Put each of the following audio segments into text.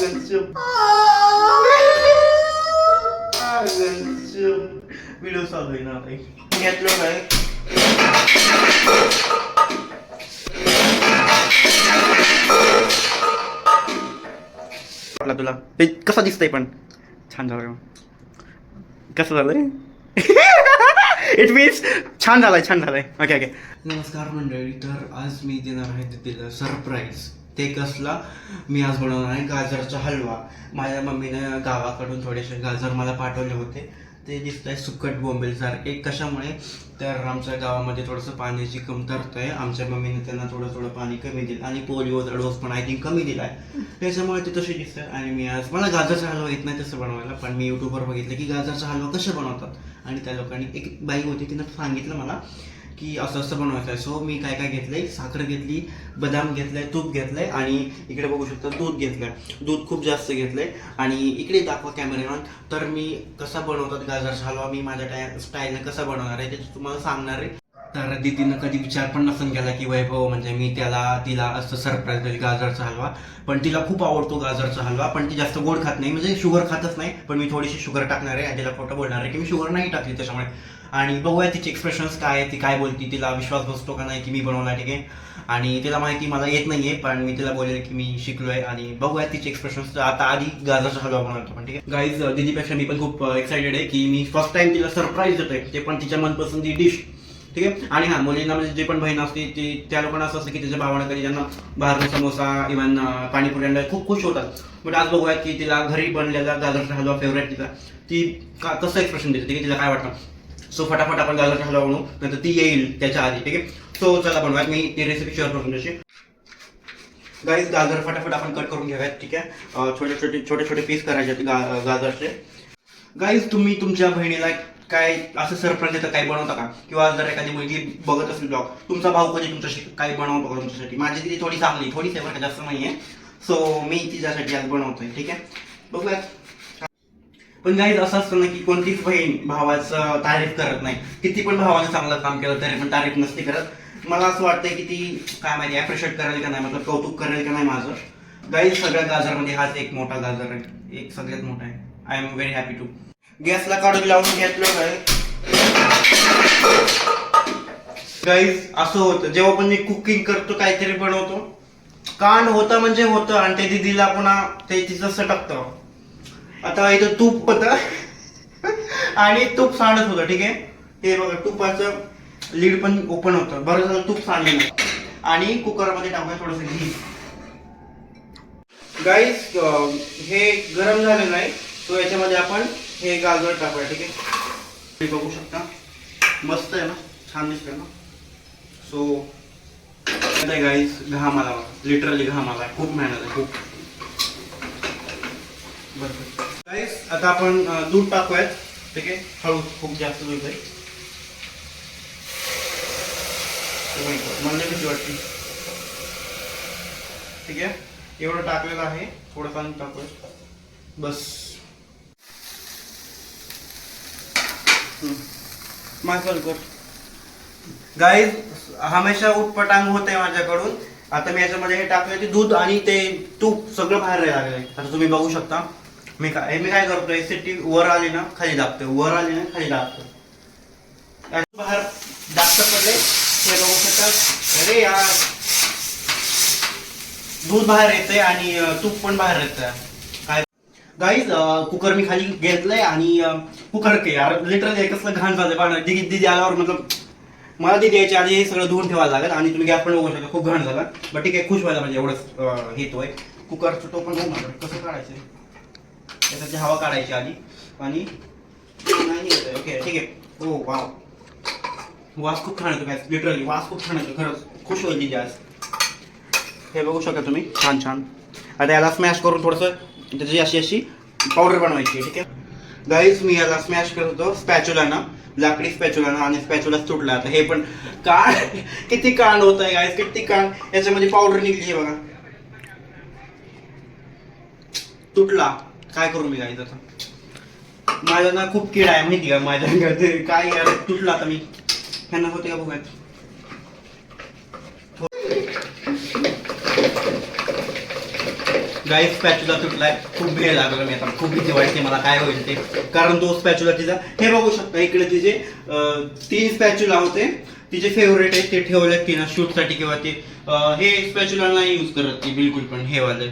गलचूप गलचूप video चालू आहे ना आता. घेतलं काय वाटला तुला? ते कसं दिसतंय पण? छान झालं कसं झालंय? इट मीन्स छान झालंय छान झालंय. ओके ओके नमस्कार मंडळी तर आज मी देणार आहे तिला सरप्राईज ते कसला? मी आज बनवणार आहे गाजरचा हलवा. माझ्या मम्मीनं गावाकडून थोडेसे गाजर मला पाठवले होते. ते दिसत आहे सुकट बोंबेलसारखे. कशामुळे? तर आमच्या गावामध्ये थोडंसं पाण्याची कमतरता आहे. आमच्या मम्मीने त्यांना थोडं थोडं पाणी कमी दिलं. आणि पोलिओचा डोस पण आय थिंक कमी दिला आहे त्याच्यामुळे ते तसे दिसतात. आणि मी आज मला गाजरचा हलवा येत नाही तसं बनवायला. पण मी यूट्यूबवर बघितलं की गाजरचा हलवा कसे बनवतात? आणि त्या लोकांनी एक बाई होती तिनं सांगितलं मला की असं असं बनवायचं आहे सो मी काय काय घेतलंय? साखर घेतली बदाम घेतलाय तूप घेतलंय आणि इकडे बघू शकता दूध घेतलंय. दूध खूप जास्त घेतलंय. आणि इकडे दाखवा कॅमेऱ्यावर तर मी कसा बनवतात गाजरचा हलवा मी माझ्या टाय स्टाईलनं कसा बनवणार आहे ते तुम्हाला सांगणार आहे. तर दीदीनं कधी विचार पण नसून केला की वैभव म्हणजे मी त्याला तिला असं सरप्राईज देईल गाजरचा हलवा पण तिला खूप आवडतो गाजरचा हलवा पण ती जास्त गोड खात नाही. म्हणजे शुगर खातच नाही पण मी थोडीशी शुगर टाकणार आहे आणि तिला फोटो बोलणार आहे की मी शुगर नाही टाकली त्याच्यामुळे. आणि बघूया तिचे एक्सप्रेशन्स काय आहे ती काय बोलती तिला विश्वास बसतो का नाही की मी बनवला ठीक आहे? आणि तिला माहिती मला येत नाहीये पण मी तिला बोलेल की मी शिकलोय आणि बघूया तिचे एक्सप्रेशन्स आता आधी गाजरचा हलवा बनवतो पण ठीक आहे? गाईज दिदीपेक्षा मी पण खूप एक्सायटेड आहे की मी फर्स्ट टाइम तिला सरप्राईज देतोय ते पण तिच्या मनपसंती डिश ठीक आहे? आणि हा मुलींना म्हणजे जे पण बहीण असते ती त्या लोकांना असं असतं की त्याच्या भावानं कधी ज्यांना बाहेर समोसा इव्हन पाणीपुरी खूप खुश होतात. बट आज बघूया की तिला घरी बनलेला गाजरचा हलवा फेवरेट तिला ती का कसं एक्सप्रेशन देते ठीक आहे? तिला काय वाटतं? सो फटाफट आपण गाजर हलवा बनवू नंतर ती येईल त्याच्या आधी ठीक आहे? सो चला बनवूयात मी ती रेसिपी शेअर करून त्याची गाईज गाजर फटाफट आपण कट करून घेऊयात ठीक आहे? छोटे छोटे छोटे छोटे पीस करायचे गा गाजरचे. गाईज तुम्ही तुमच्या बहिणीला काय असं सरप्राईज देतं काही बनवता का? किंवा जर एखादी मुलगी बघत असेल ब्लॉग तुमचा भाऊ कधी तुमच्याशी काही बनवतो का तुमच्यासाठी? माझी ती थोडी चांगली थोडी सेवर जास्त नाही जास्त सो मी तिच्यासाठी आज बनवतोय ठीक आहे? बघूयात. पण गाईज असं असतं ना की कोणतीच बहीण भावाचं तारीफ करत नाही. किती पण भावाने चांगलं काम केलं तरी पण तारीफ नसते करत. मला असं वाटतंय की ती काय माहिती अप्रिशिएट करेल का नाही मतलब कौतुक करेल का नाही माझं. गाईज सगळ्या गाजरमध्ये हाच एक मोठा गाजर आहे. एक सगळ्यात मोठा आहे. I am very happy to गॅसला काढून लावून घेतलं काय गाईज असं होतं. जेव्हा पण मी कुकिंग करतो काहीतरी बनवतो. कांड होतं म्हणजे होतं आणि ते दिदीला पुन्हा ते तिचं सटकतं. आता इथं तूप होतं. आणि तूप सांडत होतं ठीक आहे? हे बघा तुपाचं लीड पण ओपन होतं. बरं झालं तूप सांडलं आणि कुकरमध्ये टाकूया थोडंसं घी. गाईस हे गरम झालं नाही तो याच्यामध्ये आपण हे गाजर टाकूया ठीक आहे? बघू शकता. मस्त आहे ना? छान दिसतंय ना? सो गाईस घाम आला लिटरली घाम आला खूप मेहनत आहे खूप. बरं. गाईस आता आपण दूध टाकूयात. ठीक आहे? हळू खूप जास्त दूध आहे oh मला भीती वाटते ठीक आहे? एवढं टाकलेलं आहे. थोडं पाणी टाकूया. बस. मासल कर गाईज हमेशा उठपटांग होते माझ्याकडून. आता मी याच्यामध्ये हे टाकले ते दूध आणि ते तूप सगळं बाहेर लागले आता तुम्ही बघू शकता. मी काय मी काय करतोय सिटी वर आली ना खाली दाबतोय. वर आली ना खाली दाबतोय. बाहेर जास्त पडले. ते बघू शकतात अरे यार. दूध बाहेर येतंय आणि तूप पण बाहेर येतं काय गाईज कुकर मी खाली घेतलंय आणि कुकर के यार लिटरली कसलं घाण झालं पण दिदी दिदी आल्यावर मतलब मला ती द्यायची आधी हे सगळं धुवून ठेवायला लागेल आणि तुम्ही गॅस पण बघू शकता खूप घाण झाला. बट ठीक आहे खुश व्हायला म्हणजे एवढंच हेतोय कुकरचं टोपण बघू माझं. कसं काढायचं? त्याच्याची हवा काढायची आधी. आणि नाही ओके ठीक आहे. हो वाव. वास खूप छान येतो गॅस लिटरली वास खूप छान येतो. खरंच खुश होईल गॅस हे बघू शकता तुम्ही. छान छान. आता याला स्मॅश करून थोडंसं त्याची अशी अशी पावडर बनवायची ठीक आहे? गाईज मी याला स्मॅश करत होतो स्पॅच्युलानं लाकडी स्पॅच्युलानं आणि स्पॅच्युलाच तुटला. आता हे पण काळ किती कांड होत आहे गाईज किती कांड याच्यामध्ये पावडर निघली आहे बघा. तुटला. काय करू मी गाईत आता? माझ्या ना खूप किडा आहे माहिती का? माझ्या अंगात काय यार तुटला आता मी. ह्यांना होते का बघूयात? हो. गाईस स्पॅच्युला तुटलाय. खूप भेळ लागला मी आता. खूप भीती वाटते मला काय होईल ते. कारण तो स्पॅच्युला तिचा हे बघू शकता इकडे तिचे अं, तीन स्पॅच्युला होते. तिचे फेवरेट आहे ते ठेवलेत तिनं शूटसाठी किंवा ते. अं, हे स्पॅच्युला नाही यूज करत ती बिलकुल पण. हे वाले.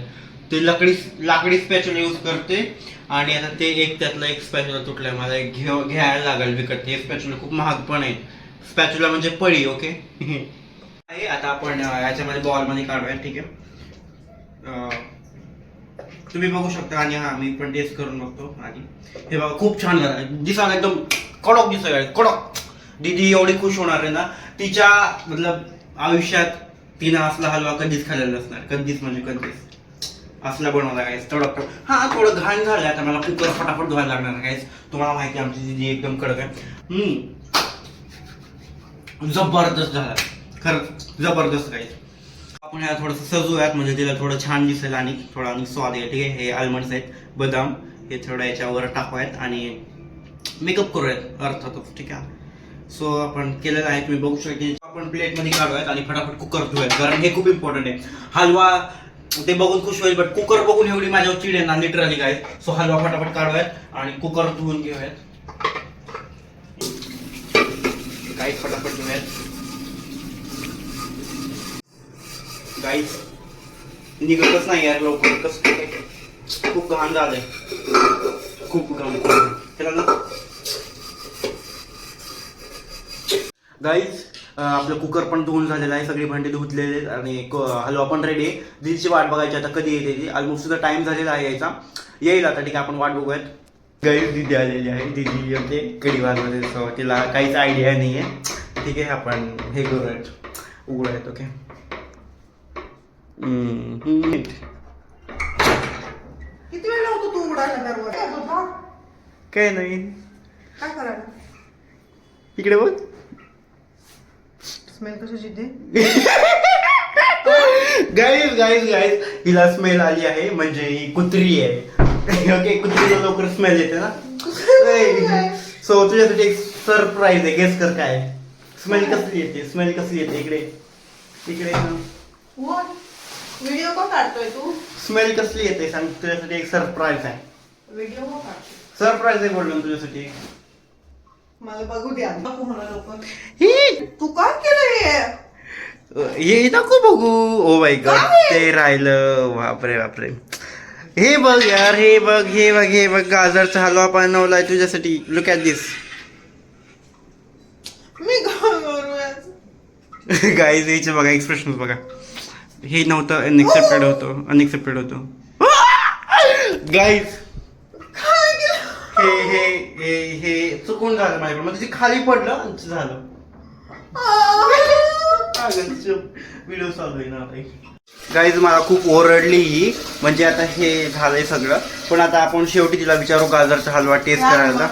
ते लकडी लाकडी स्पॅच्युला यूज करते. आणि आता ते एक त्यातला एक स्पॅच्युला तुटलाय. मला एक घेऊ घ्यायला लागेल विकत. हे स्पॅच्युला खूप महाग पण आहे. स्पॅच्युला म्हणजे पळी ओके आहे आता आपण याच्यामध्ये बॉलमध्ये काढूया ठीक आहे? तुम्ही बघू शकता. आणि हा मी पण टेस्ट करून बघतो. आणि हे बघा खूप छान झालं. दिसायला एकदम कडक दिसायला कडक. दीदी एवढी खुश होणार आहे ना. तिच्या मतलब आयुष्यात तिनं असला हलवा कधीच खाल्लेला असणार कधीच म्हणजे कधीच. असला बनवला काय कडक हा थोडं घाण झालं आता मला कुकर फटाफट धुवायला लागणार काय तुम्हाला माहिती आमची दिदी एकदम कडक आहे. जबरदस्त झाला. खरंच जबरदस्त काही आपण ह्या थोडंसं सजूयात म्हणजे तिला थोडं छान दिसेल आणि थोडा आणि स्वाद येईल ठीक आहे? हे आल्मंड्स आहेत बदाम हे थोडं याच्यावर टाकूयात आणि मेकअप करूयात अर्थातच ठीक आहे? सो आपण केलेलं आहे तुम्ही बघू शकता आपण प्लेटमध्ये काढूयात आणि फटाफट कुकर धुयात कारण हे खूप इम्पॉर्टंट आहे. हलवा ते बघून खुश होईल बट कुकर बघून एवढी माझ्यावर चिड आहे ना लिटरली काय सो हलवा फटाफट काढूयात आणि कुकर धुवून घेऊयात. गाईत फटाफट धुयात गाईस निघतच नाही यार लवकर. कसं खूप घाण झालंय. खूप घाण. त्याला ना. गाईज आपलं कुकर पण धुवून झालेलं आहे सगळी भांडी धुतलेले आहेत आणि क- हलवा पण रेडी आहे. दिदीची वाट बघायची आता कधी येते ती. ऑलमोस्ट सुद्धा टाइम झालेला आहे यायचा. येईल आता ठीक आहे आपण वाट बघूयात. गाईज दिदी आलेली आहे दिदी येते. कडी वाजवते सो तिला काहीच आयडिया नाही आहे ठीक आहे आपण हे करूयात. उघडूयात ओके. किती वेळ लावतो तू उघडायला? काय नाही. काय करायला? इकडे बघ. स्मेल कशाची ते गाईज गाईज गाईज हिला स्मेल आली आहे म्हणजे ही कुत्री आहे. ओके कुत्रीला लवकर स्मेल येते ना? सो तुझ्यासाठी एक सरप्राईज आहे गेस कर काय? स्मेल कसली येते? स्मेल कसली येते? इकडे. इकडे व्हिडिओ का काढतोय तू? स्मेल कसली येते? सांग तुझ्यासाठी एक सरप्राईज आहे. व्हिडिओ सरप्राईज आहे बोललो तुझ्यासाठी. मला बघू द्या नको म्हणा लवकर ही! तू काय केलं हे? हे नको बघू. Oh my God? ते राहिलं. बापरे बापरे. हे बघ यार हे बघ हे बघ हे बघ. गाजरचा हलवा बनवलाय तुझ्यासाठी. लुक ॲट दिस मी काय करू याचं? गाईज याचे बघा एक्सप्रेशन बघा. हे नव्हतं अनएक्सेप्टेड होतं. अनएक्सेप्टेड होतं. गाईज केलं हे हे हे हे चुकून झालं माझ्याकडून. म्हणजे ते खाली पडलं आणि झालं. व्हिडिओ चालू आहे ना गाईज मला खूप ओरडली ही. म्हणजे आता हे झालंय सगळं. पण आता आपण शेवटी तिला विचारू गाजरचा हलवा टेस्ट करायला.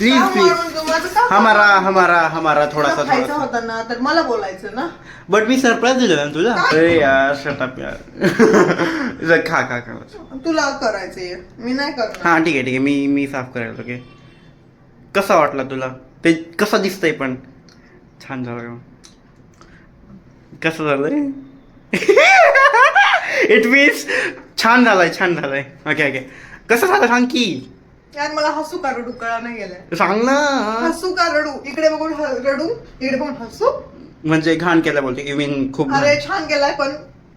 माझं का हमारा हमारा हमारा थोडासा खायचं थोडासा. होता ना तर मला बोलायचं ना. बट मी सरप्राईज दिलं ना तुला अरे यार शटअप यार. जा, खा खा खा. तुला करायचंय मी नाही करणार. हा ठीक आहे ठीक आहे. मी मी साफ करायला ओके कसा वाटला तुला? ते कसं दिसतंय पण? छान झालं कसं झालंय? इट मीन्स छान झालंय छान झालंय. ओके ओके कसं झालं सांग की? यार मला हसू का रडू? कळा नाही गेलाय सांग ना. हसू का रडू? इकडे बघून ह- रडू इकडे बघून हसू? म्हणजे घाण केलं बोलते मीन खूप. अरे छान गेलाय पण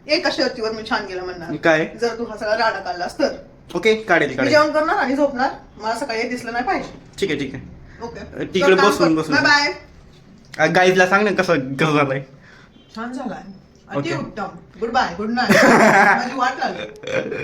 एका शर्तीवर मी छान गेला म्हणणार. काय? जर तू हा सगळा राडा काढलास तर. ओके काढेल मी काढेल. जेवण करणार आणि झोपणार. मला सकाळी हे दिसलं नाही पाहिजे. ठीक आहे ठीक आहे. ओके. तिकडे बसून- बसून. Bye bye. गाईजला सांग ना कसं कसं झालंय. छान झालाय. Okay. अति उत्तम गुड बाय गुड नाईट माझी वाट लागली.